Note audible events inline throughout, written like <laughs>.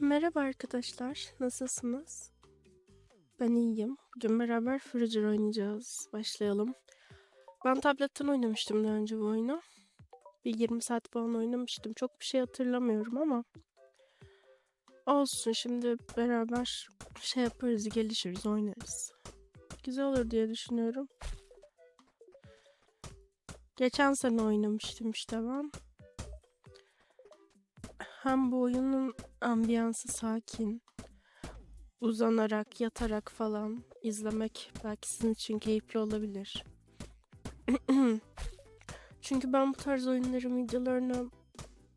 Merhaba arkadaşlar, nasılsınız? Ben iyiyim. Bugün beraber Fruger oynayacağız. Başlayalım. Ben tabletten oynamıştım daha önce bu oyunu. Bir 20 saat falan oynamıştım. Çok bir şey hatırlamıyorum ama olsun. Şimdi beraber şey yaparız, gelişiriz, oynarız. Güzel olur diye düşünüyorum. Geçen sene oynamıştım işte ben. Hem bu oyunun ambiyansı sakin. Uzanarak, yatarak falan izlemek belki sizin için keyifli olabilir. <clears throat> Çünkü ben bu tarz oyunların videolarını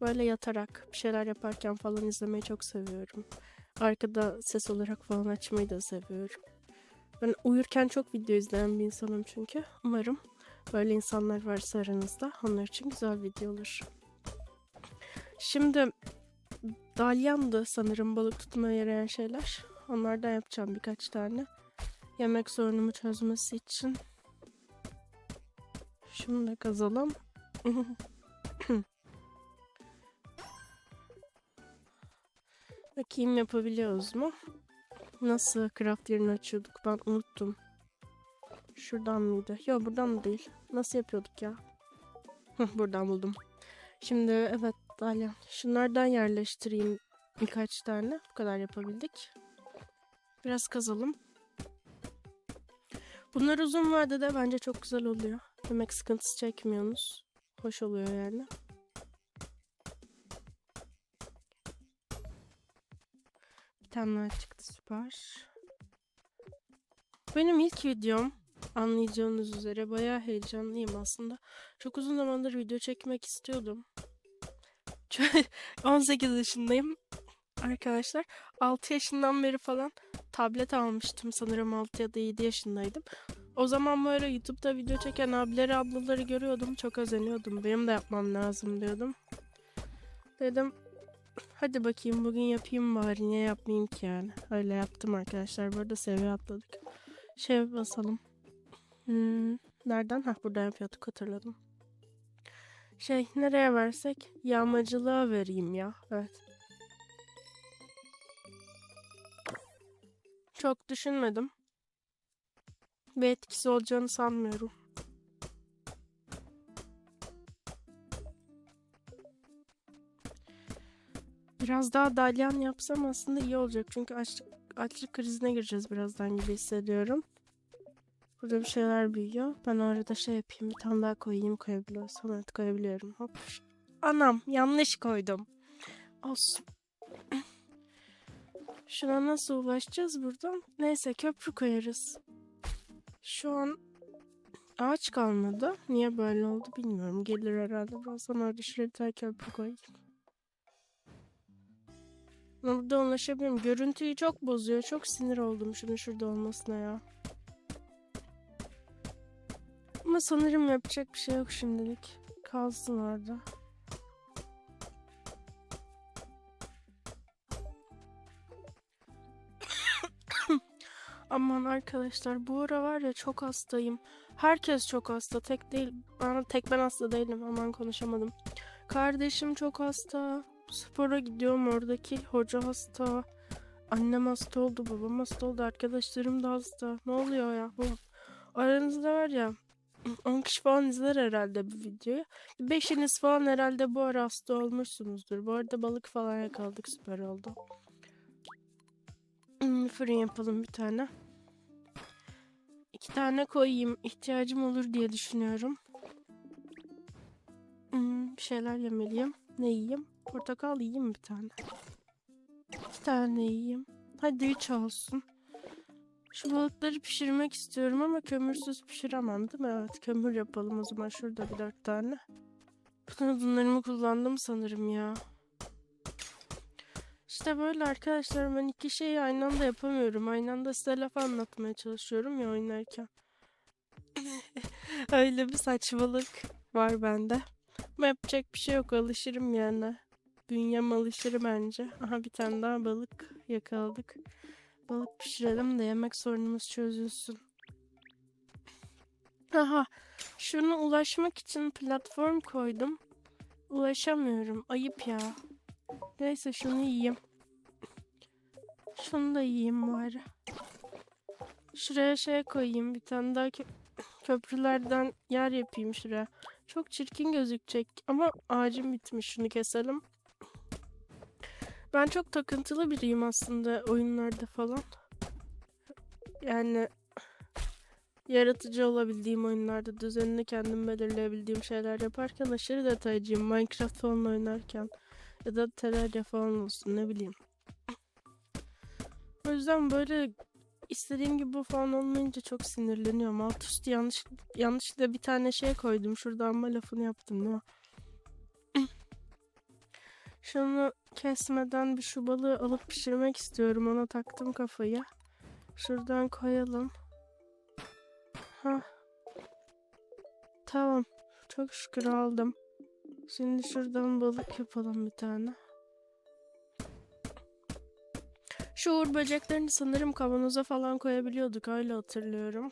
böyle yatarak bir şeyler yaparken falan izlemeyi çok seviyorum. Arkada ses olarak falan açmayı da seviyorum. Ben uyurken çok video izleyen bir insanım çünkü. Umarım böyle insanlar varsa aranızda onlar için güzel video olur. Şimdi dalyandı sanırım balık tutmaya yarayan şeyler. Onlardan yapacağım birkaç tane. Yemek sorunumu çözmesi için. Şunu da kazalım. <laughs> Bakayım yapabiliyoruz mu? Nasıl craft yerini açıyorduk ben unuttum. Şuradan mıydı? Yok buradan da değil. Nasıl yapıyorduk ya? Buradan buldum. Şimdi evet Dalyan. Şunlardan yerleştireyim birkaç tane. Bu kadar yapabildik. Biraz kazalım. Bunlar uzun vadede bence çok güzel oluyor. Yemek sıkıntısı çekmiyorsunuz. Hoş oluyor yani. Bir tane daha çıktı süper. Benim ilk videom anlayacağınız üzere bayağı heyecanlıyım aslında. Çok uzun zamandır video çekmek istiyordum. <laughs> 18 yaşındayım arkadaşlar. 6 yaşından beri falan tablet almıştım sanırım 6 ya da 7 yaşındaydım. O zaman böyle YouTube'da video çeken abileri ablaları görüyordum. Çok özeniyordum. Benim de yapmam lazım diyordum. Dedim hadi bakayım bugün yapayım bari niye yapmayayım ki yani. Öyle yaptım arkadaşlar. Burada seviye atladık. Şey basalım. Hmm, nereden? Ha buradan yapıyorduk hatırladım. Şey nereye versek? Yağmacılığa vereyim ya. Evet. Çok düşünmedim. Bir etkisi olacağını sanmıyorum. Biraz daha dalyan yapsam aslında iyi olacak. Çünkü açlık, açlık krizine gireceğiz birazdan gibi hissediyorum. Burada bir şeyler büyüyor. Ben arada şey yapayım. Bir tane daha koyayım koyabiliyorsam. Evet koyabiliyorum. Hop. Anam yanlış koydum. Olsun. <clears throat> Şuna nasıl ulaşacağız buradan? Neyse köprü koyarız. Şu an ağaç kalmadı. Niye böyle oldu bilmiyorum. Gelir herhalde. Ben sana orada bir tane köprü koyayım. Burada ulaşabilirim. Görüntüyü çok bozuyor. Çok sinir oldum şunun şurada olmasına ya. Ama sanırım yapacak bir şey yok şimdilik. Kalsın orada. Aman arkadaşlar bu ara var ya çok hastayım. Herkes çok hasta. Tek değil. Ben, tek ben hasta değilim. Aman konuşamadım. Kardeşim çok hasta. Spora gidiyorum oradaki hoca hasta. Annem hasta oldu, babam hasta oldu, arkadaşlarım da hasta. Ne oluyor ya? Bu aranızda var ya 10 kişi falan izler herhalde bu videoyu. Beşiniz falan herhalde bu ara hasta olmuşsunuzdur. Bu arada balık falan yakaladık süper oldu. Hmm, Fırın yapalım bir tane. İki tane koyayım. ihtiyacım olur diye düşünüyorum. Hmm, bir şeyler yemeliyim. Ne yiyeyim? Portakal yiyeyim bir tane? İki tane yiyeyim. Hadi üç olsun. Şu balıkları pişirmek istiyorum ama kömürsüz pişiremem değil mi? Evet kömür yapalım o zaman şurada bir dört tane. <laughs> Bütün odunlarımı kullandım sanırım ya. İşte böyle arkadaşlar ben iki şeyi aynı anda yapamıyorum. Aynı anda size laf anlatmaya çalışıyorum ya oynarken. <laughs> Öyle bir saçmalık var bende. Ama yapacak bir şey yok alışırım yani. Bünyem alışır bence. Aha bir tane daha balık yakaladık. Balık pişirelim de yemek sorunumuz çözülsün. <laughs> Aha şuna ulaşmak için platform koydum. Ulaşamıyorum. Ayıp ya. Neyse şunu yiyeyim. Şunu da yiyeyim bari. Şuraya şey koyayım. Bir tane daha kö- köprülerden yer yapayım şuraya. Çok çirkin gözükecek ama ağacım bitmiş. Şunu keselim. Ben çok takıntılı biriyim aslında oyunlarda falan. Yani yaratıcı olabildiğim oyunlarda düzenini kendim belirleyebildiğim şeyler yaparken aşırı detaycıyım. Minecraft falan oynarken ya da Terraria falan olsun ne bileyim. O yüzden böyle istediğim gibi falan olmayınca çok sinirleniyorum. Alt üstü yanlış yanlışlıkla bir tane şey koydum. Şurada ama lafını yaptım değil mi? Şunu kesmeden bir şu balığı alıp pişirmek istiyorum. Ona taktım kafayı. Şuradan koyalım. Ha. Tamam. Çok şükür aldım. Şimdi şuradan balık yapalım bir tane. Şu uğur böceklerini sanırım kavanoza falan koyabiliyorduk. Öyle hatırlıyorum.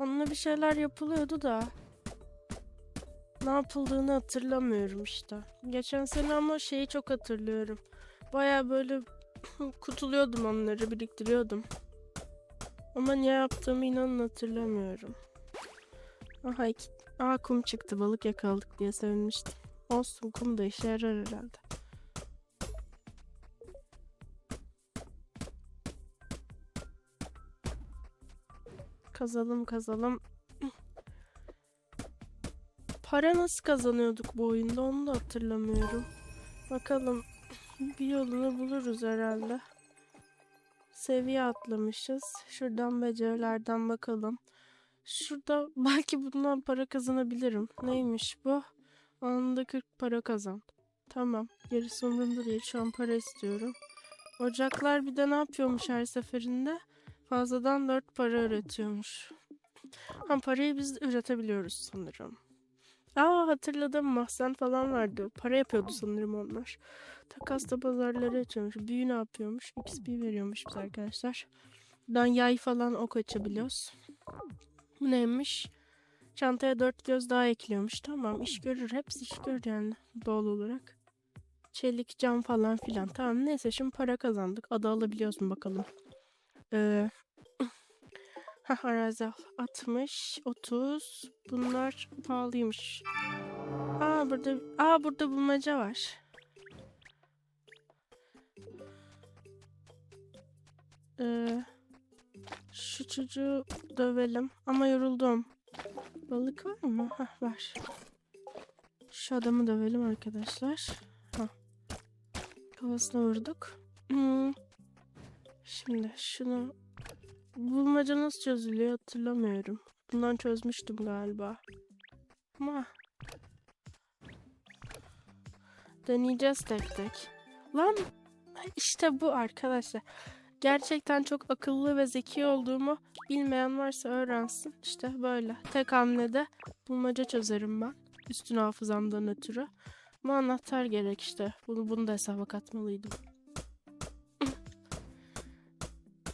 Onunla bir şeyler yapılıyordu da. Ne yapıldığını hatırlamıyorum işte. Geçen sene ama şeyi çok hatırlıyorum. Baya böyle <clears throat> kutuluyordum onları, biriktiriyordum. Ama ne yaptığımı inanın hatırlamıyorum. Aha iki... Aa kum çıktı balık yakaladık diye sevinmiştim. Olsun kum da işe yarar herhalde. Kazalım kazalım. Para nasıl kazanıyorduk bu oyunda onu da hatırlamıyorum. Bakalım bir yolunu buluruz herhalde. Seviye atlamışız. Şuradan becerilerden bakalım. Şurada <laughs> belki bundan para kazanabilirim. Neymiş bu? Anında 40 para kazan. Tamam. Gerisi umurumda değil. Şu an para istiyorum. Ocaklar bir de ne yapıyormuş her seferinde? Fazladan 4 para üretiyormuş. Ha parayı biz üretebiliyoruz sanırım. Aa hatırladım mahzen falan vardı. Para yapıyordu sanırım onlar. Takasta pazarları açıyormuş. Büyü ne yapıyormuş? XP veriyormuş biz arkadaşlar. Buradan yay falan ok açabiliyoruz. Bu neymiş? Çantaya dört göz daha ekliyormuş. Tamam iş görür. Hepsi iş görür yani doğal olarak. Çelik, cam falan filan. Tamam neyse şimdi para kazandık. Adı alabiliyoruz mu bakalım. Ee, Hah arazi al. 60, 30. Bunlar pahalıymış. Aa burada aa burada bulmaca var. Ee, şu çocuğu dövelim ama yoruldum. Balık var mı? Hah var. Şu adamı dövelim arkadaşlar. Hah. Kafasına vurduk. Hmm. Şimdi şunu Bulmaca nasıl çözülüyor hatırlamıyorum. Bundan çözmüştüm galiba. Ama deneyeceğiz tek tek. Lan işte bu arkadaşlar. Gerçekten çok akıllı ve zeki olduğumu bilmeyen varsa öğrensin. İşte böyle. Tek hamlede bulmaca çözerim ben. Üstün hafızamdan ötürü. Ama anahtar gerek işte. Bunu, bunu da hesaba katmalıydım.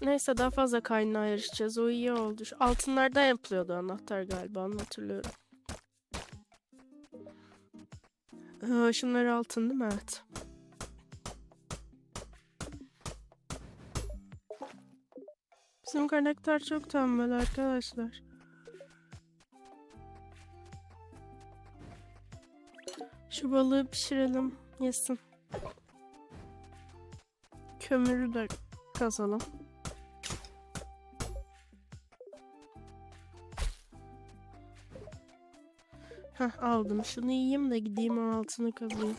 Neyse daha fazla kaynağı yarışacağız. O iyi oldu. Altınlardan yapılıyordu anahtar galiba. Onu hatırlıyorum. Ee, şunlar altın değil mi? Evet. Bizim karakter çok tembel arkadaşlar. Şu balığı pişirelim. Yesin. Kömürü de kazalım. Heh aldım. Şunu yiyeyim de gideyim altını kazayım.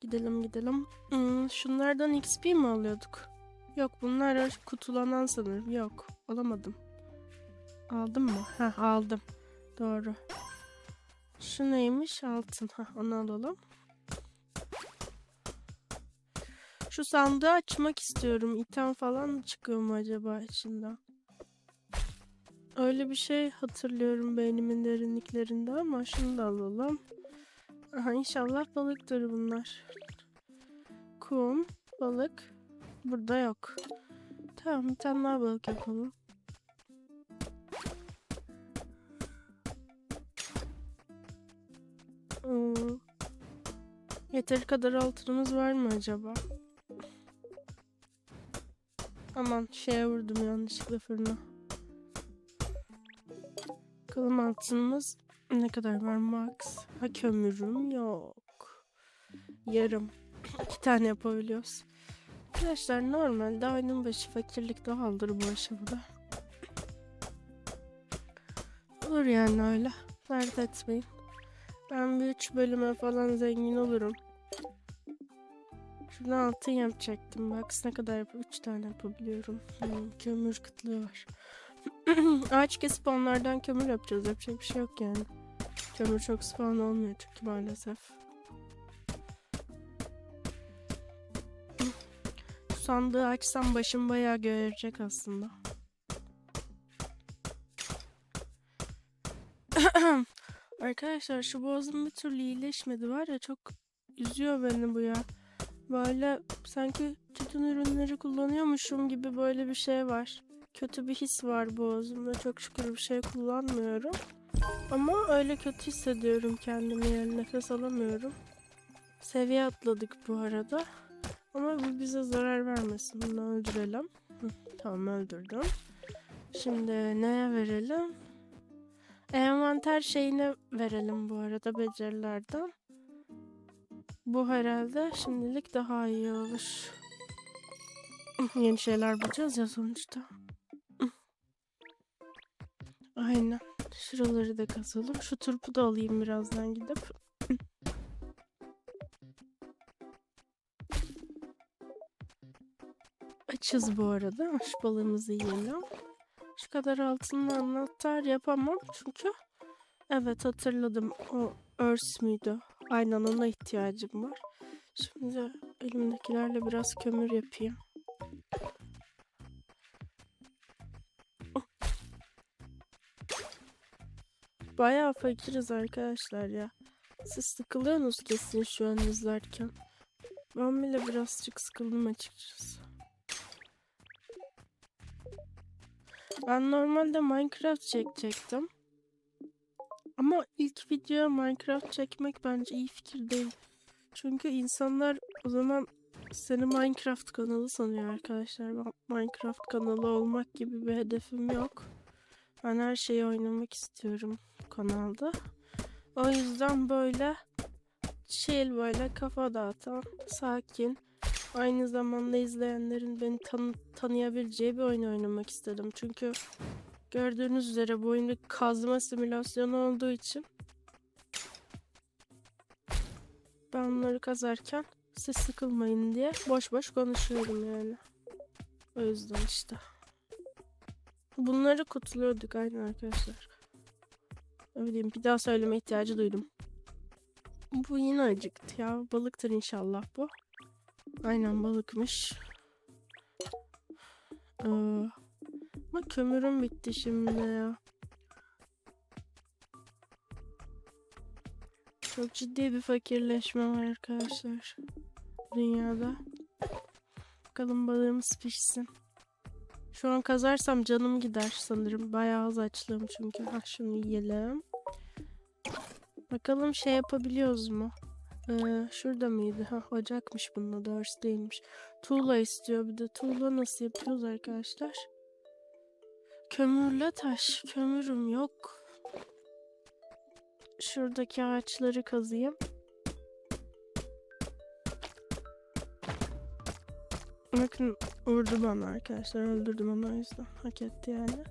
Gidelim gidelim. Hmm, şunlardan XP mi alıyorduk? Yok bunlar kutulanan sanırım. Yok alamadım. Aldım mı? Heh aldım. Doğru. Şu neymiş? Altın. Heh, onu alalım. Şu sandığı açmak istiyorum. İtem falan çıkıyor mu acaba içinden? Öyle bir şey hatırlıyorum beynimin derinliklerinde ama şunu da alalım. Aha, inşallah balıktır bunlar. Kum, balık. Burada yok. Tamam bir tane daha balık yapalım. Hmm. Yeteri kadar altınımız var mı acaba? Aman şeye vurdum yanlışlıkla fırına. Bakalım altınımız ne kadar var max? Ha kömürüm yok. Yarım. İki tane yapabiliyoruz. Arkadaşlar normalde ayının başı fakirlik doğaldır bu aşamada. Olur yani öyle. Dert etmeyin. Ben bir üç bölüme falan zengin olurum. Şuradan altın yapacaktım. Bak ne kadar yap üç tane yapabiliyorum. Hmm, kömür kıtlığı var. <clears throat> Ağaç kesip onlardan kömür yapacağız. Yapacak bir şey yok yani. Kömür çok spawn olmuyor çünkü maalesef. <clears throat> Sandığı açsam başım bayağı görecek aslında. <clears throat> Arkadaşlar şu boğazım bir türlü iyileşmedi var ya çok üzüyor beni bu ya. Böyle sanki tütün ürünleri kullanıyormuşum gibi böyle bir şey var. Kötü bir his var boğazımda. Çok şükür bir şey kullanmıyorum. Ama öyle kötü hissediyorum kendimi yani nefes alamıyorum. Seviye atladık bu arada. Ama bu bize zarar vermesin. Bunu öldürelim. Hı, tamam öldürdüm. Şimdi neye verelim? Envanter şeyine verelim bu arada becerilerden. Bu herhalde şimdilik daha iyi olur. Yeni şeyler bulacağız ya sonuçta. Aynen. Şuraları da kazalım. Şu turpu da alayım birazdan gidip. Açız bu arada. Şu balığımızı yiyelim. Şu kadar altınla anahtar yapamam çünkü evet hatırladım o örs müydü? Aynen ona ihtiyacım var. Şimdi elimdekilerle biraz kömür yapayım. Bayağı fakiriz arkadaşlar ya. Siz sıkılıyorsunuz kesin şu an izlerken. Ben bile birazcık sıkıldım açıkçası. Ben normalde Minecraft çekecektim. Ama ilk video Minecraft çekmek bence iyi fikir değil. Çünkü insanlar o zaman seni Minecraft kanalı sanıyor arkadaşlar. Minecraft kanalı olmak gibi bir hedefim yok. Ben her şeyi oynamak istiyorum kanalda. O yüzden böyle chill böyle kafa dağıtan, sakin, aynı zamanda izleyenlerin beni tan tanıyabileceği bir oyun oynamak istedim. Çünkü gördüğünüz üzere bu oyun bir kazma simülasyonu olduğu için ben onları kazarken siz sıkılmayın diye boş boş konuşuyorum yani. O yüzden işte. Bunları kutuluyorduk aynen arkadaşlar. Ne bileyim bir daha söyleme ihtiyacı duydum. Bu yine acıktı ya. Balıktır inşallah bu. Aynen balıkmış. Ee, ama kömürüm bitti şimdi ya. Çok ciddi bir fakirleşme var arkadaşlar. Dünyada. Bakalım balığımız pişsin. Şu an kazarsam canım gider sanırım. Bayağı az açlığım çünkü. Ha şunu yiyelim. Bakalım şey yapabiliyoruz mu? Ee, şurada mıydı? Ha ocakmış bunun adı örs değilmiş. Tuğla istiyor bir de. Tuğla nasıl yapıyoruz arkadaşlar? Kömürle taş. Kömürüm yok. Şuradaki ağaçları kazıyım. Bakın vurdu bana arkadaşlar. Öldürdüm onu o yüzden. Hak etti yani.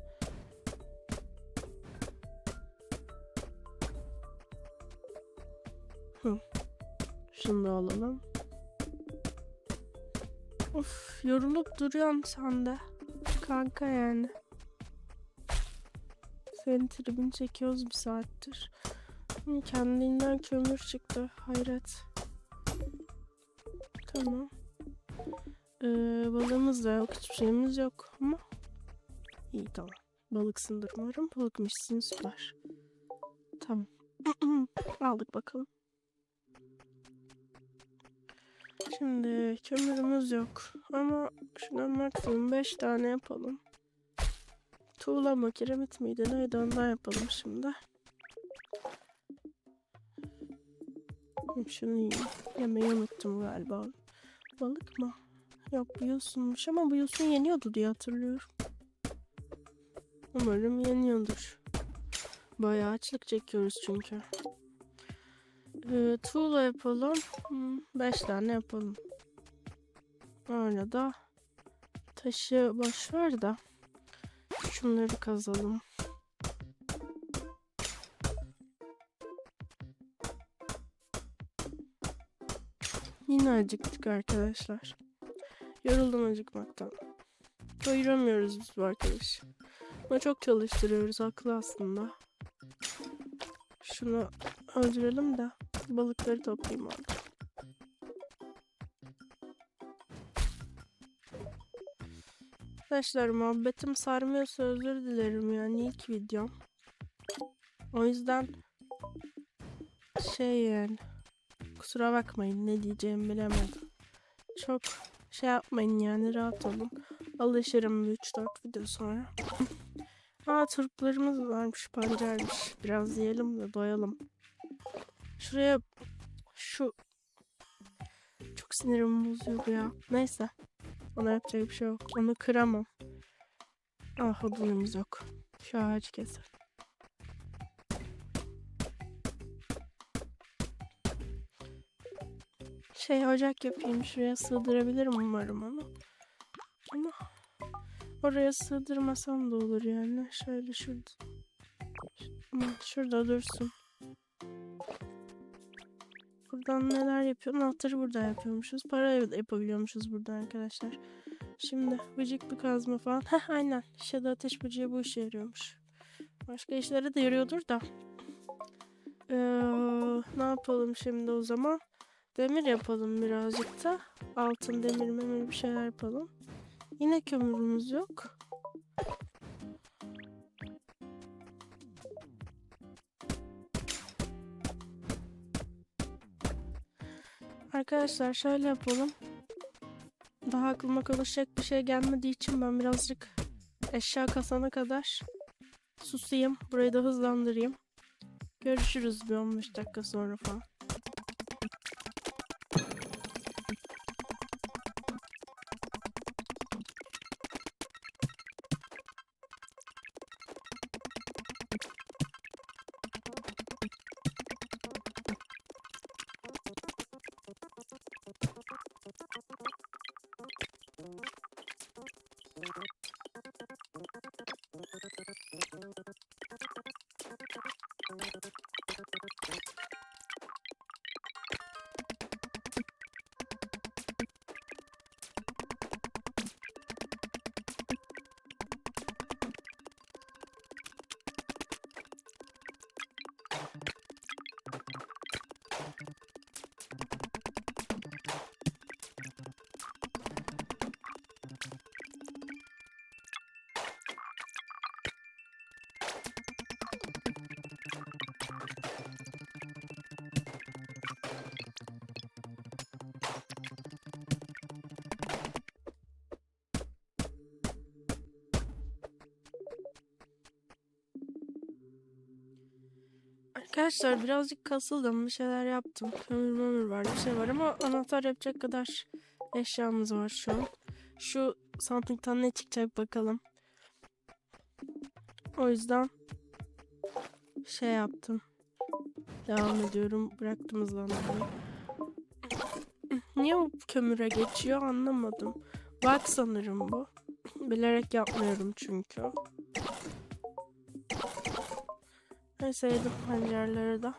Şunu da alalım. Of yorulup duruyorsun sen de. Kanka yani. Senin tribini çekiyoruz bir saattir. Kendinden kömür çıktı. Hayret. Tamam. Ee, balığımız da yok. Hiçbir şeyimiz yok ama. İyi tamam. Balıksındır umarım. Balıkmışsın süper. Tamam. <clears throat> Aldık bakalım. Şimdi kömürümüz yok. Ama şuna maksimum 5 tane yapalım. Tuğla mı kiremit miydi neydi ondan yapalım şimdi. Şunu yiyeyim. Yemeyi unuttum galiba. Balık mı? Yok bu yosunmuş ama bu yosun yeniyordu diye hatırlıyorum. Umarım yeniyordur. Bayağı açlık çekiyoruz çünkü. Ee, tuğla yapalım. 5 tane yapalım. Öyle da taşı boş ver de şunları kazalım. Yine acıktık arkadaşlar. Yoruldum acıkmaktan. Doyuramıyoruz biz bu arkadaşı. Ama çok çalıştırıyoruz haklı aslında. Şunu öldürelim de balıkları toplayayım orada. Arkadaşlar muhabbetim sarmıyorsa özür dilerim yani ilk videom. O yüzden şey yani kusura bakmayın ne diyeceğimi bilemedim. Çok şey yapmayın yani rahat olun. Alışırım 3-4 video sonra. <laughs> Aa turplarımız varmış pancarmış. Biraz yiyelim de doyalım. Şuraya şu çok sinirim bozuyor ya. Neyse. Ona yapacak bir şey yok. Onu kıramam. Ah odunumuz yok. Şu ağacı keser. Şey ocak yapayım. Şuraya sığdırabilirim umarım onu. Ama oraya sığdırmasam da olur yani. Şöyle şurada. Şurada dursun. Buradan neler yapıyor? Anahtarı burada yapıyormuşuz. Para yapabiliyormuşuz burada arkadaşlar. Şimdi vıcık bir kazma falan. Heh aynen. Shadow ateş böceği bu işe yarıyormuş. Başka işlere de yarıyordur da. Ee, ne yapalım şimdi o zaman? Demir yapalım birazcık da. Altın demir memir bir şeyler yapalım. Yine kömürümüz yok. Arkadaşlar şöyle yapalım. Daha aklıma konuşacak bir şey gelmediği için ben birazcık eşya kasana kadar susayım. Burayı da hızlandırayım. Görüşürüz bir 15 dakika sonra falan. Arkadaşlar birazcık kasıldım. Bir şeyler yaptım. Kömür mömür var. Bir şey var ama anahtar yapacak kadar eşyamız var şu an. Şu sandıktan ne çıkacak bakalım. O yüzden şey yaptım. Devam ediyorum. Bıraktım hızlandırmayı. Niye o kömüre geçiyor anlamadım. Bak sanırım bu. Bilerek yapmıyorum çünkü. Neyse yedim pancarları da.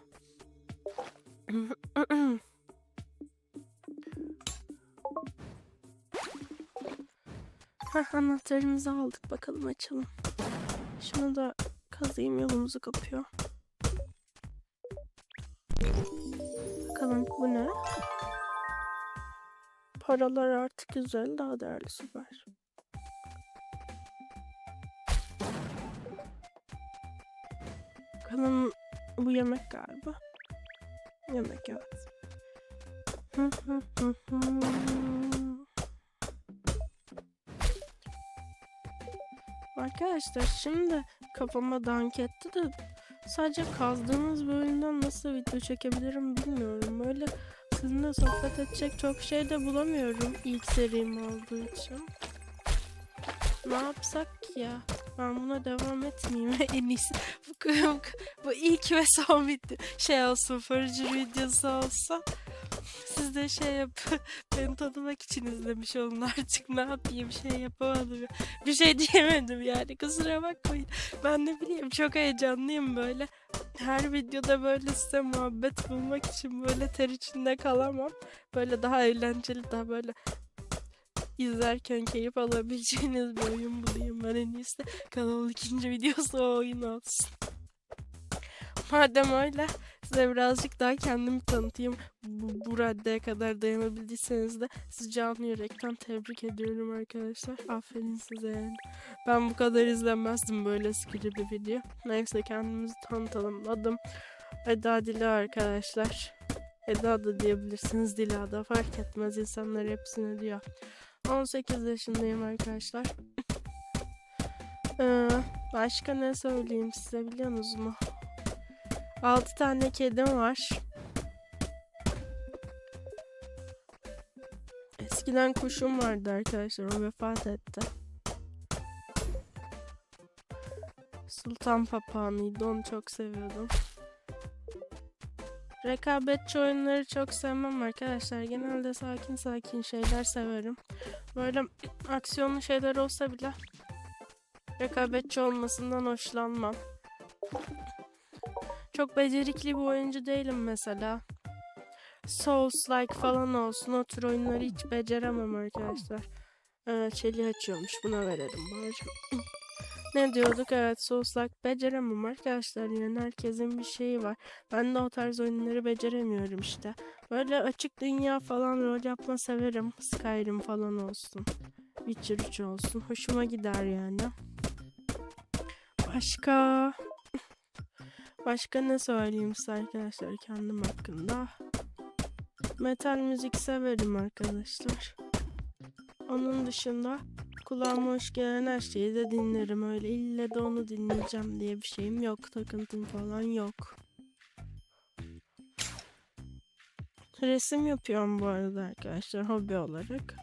Heh, anahtarımızı aldık. Bakalım açalım. Şunu da kazıyım yolumuzu kapıyor. Bakalım bu ne? Paralar artık güzel. Daha değerli süper. Bakalım bu yemek galiba. Yemek evet. Arkadaşlar şimdi kafama dank etti de sadece kazdığımız bölümden nasıl video çekebilirim bilmiyorum. Böyle Sizinle sohbet edecek çok şey de bulamıyorum ilk serim olduğu için. Ne yapsak ya? Ben buna devam etmeyeyim <laughs> en iyisi. Bu, bu, ilk ve son video şey olsun, fırıcı videosu olsa. Siz de şey yap, <laughs> beni tanımak için izlemiş olun artık ne yapayım şey yapamadım. Bir şey <laughs> diyemedim yani kusura bakmayın. Ben ne bileyim çok heyecanlıyım böyle. Her videoda böyle size muhabbet bulmak için böyle ter içinde kalamam. Böyle daha eğlenceli daha böyle izlerken keyif alabileceğiniz bir oyun bulayım ben en iyisi. Kanalın ikinci videosu o oyun olsun. Madem öyle size birazcık daha kendimi tanıtayım. Bu, bu raddeye kadar dayanabildiyseniz de sizi canlı yürekten tebrik ediyorum arkadaşlar. Aferin size yani. Ben bu kadar izlemezdim böyle sıkıcı bir video. Neyse kendimizi tanıtalım. Adım Eda Dila arkadaşlar. Eda da diyebilirsiniz, Dila da fark etmez. insanlar hepsini diyor. 18 yaşındayım arkadaşlar. Ee, başka ne söyleyeyim size biliyor musunuz mu? 6 tane kedim var. Eskiden kuşum vardı arkadaşlar. O vefat etti. Sultan papağanıydı. Onu çok seviyordum. Rekabetçi oyunları çok sevmem arkadaşlar. Genelde sakin sakin şeyler severim. Böyle aksiyonlu şeyler olsa bile rekabetçi olmasından hoşlanmam. Çok becerikli bir oyuncu değilim mesela. Souls-like falan olsun o tür oyunları hiç beceremem arkadaşlar. Evet çeli açıyormuş buna verelim bari. Ne diyorduk evet Souls-like beceremem arkadaşlar yani herkesin bir şeyi var. Ben de o tarz oyunları beceremiyorum işte. Böyle açık dünya falan rol yapma severim. Skyrim falan olsun. Witcher 3 olsun. Hoşuma gider yani. Başka... <laughs> Başka ne söyleyeyim size arkadaşlar kendim hakkında. Metal müzik severim arkadaşlar. Onun dışında kulağıma hoş gelen her şeyi de dinlerim. Öyle ille de onu dinleyeceğim diye bir şeyim yok. Takıntım falan yok. Resim yapıyorum bu arada arkadaşlar hobi olarak.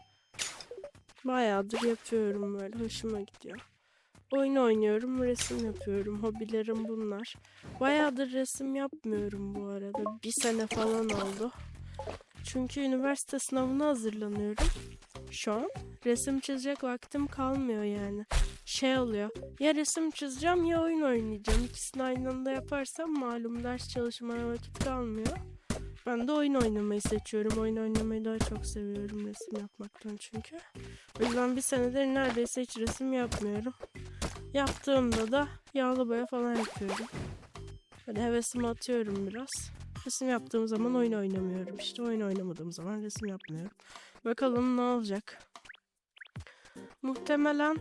Bayağıdır yapıyorum böyle hoşuma gidiyor. Oyun oynuyorum, resim yapıyorum. Hobilerim bunlar. Bayağıdır resim yapmıyorum bu arada. Bir sene falan oldu. Çünkü üniversite sınavına hazırlanıyorum. Şu an resim çizecek vaktim kalmıyor yani. Şey oluyor. Ya resim çizeceğim ya oyun oynayacağım. İkisini aynı anda yaparsam malum ders çalışmaya vakit kalmıyor. Ben de oyun oynamayı seçiyorum. Oyun oynamayı daha çok seviyorum resim yapmaktan çünkü. O yüzden bir senedir neredeyse hiç resim yapmıyorum. Yaptığımda da yağlı boya falan yapıyorum. Böyle hevesimi atıyorum biraz. Resim yaptığım zaman oyun oynamıyorum. İşte oyun oynamadığım zaman resim yapmıyorum. Bakalım ne olacak. Muhtemelen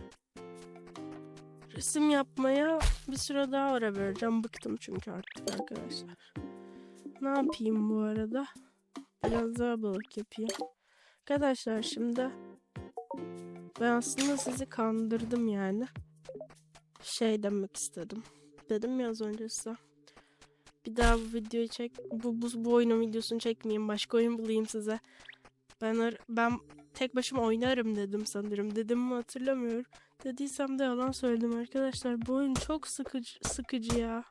resim yapmaya bir süre daha ara vereceğim. Bıktım çünkü artık arkadaşlar. Ne yapayım bu arada? Biraz daha balık yapayım. Arkadaşlar şimdi ben aslında sizi kandırdım yani. Şey demek istedim. Dedim ya az önce size. Bir daha bu videoyu çek. Bu, bu, bu oyunun videosunu çekmeyeyim. Başka oyun bulayım size. Ben ben tek başıma oynarım dedim sanırım. Dedim mi hatırlamıyorum. Dediysem de yalan söyledim arkadaşlar. Bu oyun çok sıkıcı, sıkıcı ya.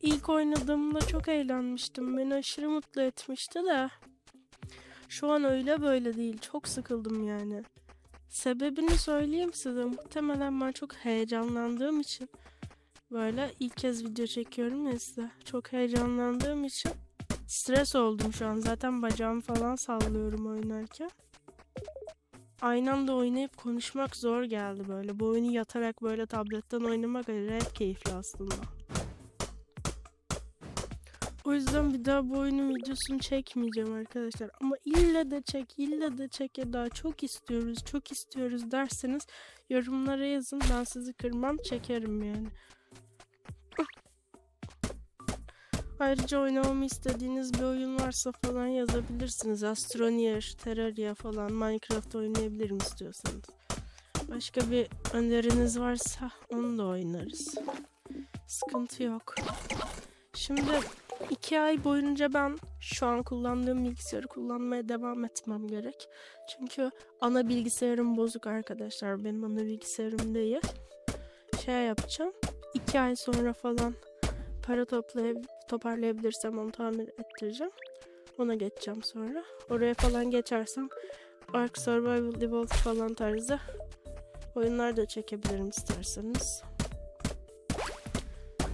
İlk oynadığımda çok eğlenmiştim. Beni aşırı mutlu etmişti de. Şu an öyle böyle değil. Çok sıkıldım yani. Sebebini söyleyeyim size. Muhtemelen ben çok heyecanlandığım için böyle ilk kez video çekiyorum ya size. Çok heyecanlandığım için stres oldum şu an. Zaten bacağımı falan sallıyorum oynarken. Aynı anda oynayıp konuşmak zor geldi böyle. Bu oyunu yatarak böyle tabletten oynamak acayip keyifli aslında. O yüzden bir daha bu oyunun videosunu çekmeyeceğim arkadaşlar. Ama ille de çek, ille de çek Eda. Çok istiyoruz, çok istiyoruz derseniz yorumlara yazın. Ben sizi kırmam, çekerim yani. Ayrıca oynamamı istediğiniz bir oyun varsa falan yazabilirsiniz. Astroneer, Terraria falan Minecraft oynayabilirim istiyorsanız. Başka bir öneriniz varsa onu da oynarız. Sıkıntı yok. Şimdi iki ay boyunca ben şu an kullandığım bilgisayarı kullanmaya devam etmem gerek. Çünkü ana bilgisayarım bozuk arkadaşlar. Benim ana bilgisayarım değil. Şey yapacağım. İki ay sonra falan para toplayıp toparlayabilirsem onu tamir ettireceğim. Ona geçeceğim sonra. Oraya falan geçersem Ark Survival Evolved falan tarzı oyunlar da çekebilirim isterseniz.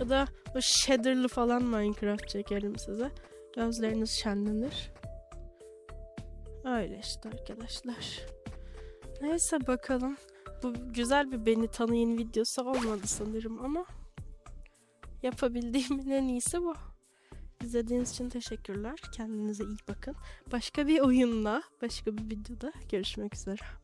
Ya da o shader'lı falan Minecraft çekerim size. Gözleriniz şenlenir. Öyle işte arkadaşlar. Neyse bakalım. Bu güzel bir beni tanıyın videosu olmadı sanırım ama yapabildiğimin en iyisi bu. İzlediğiniz için teşekkürler. Kendinize iyi bakın. Başka bir oyunla, başka bir videoda görüşmek üzere.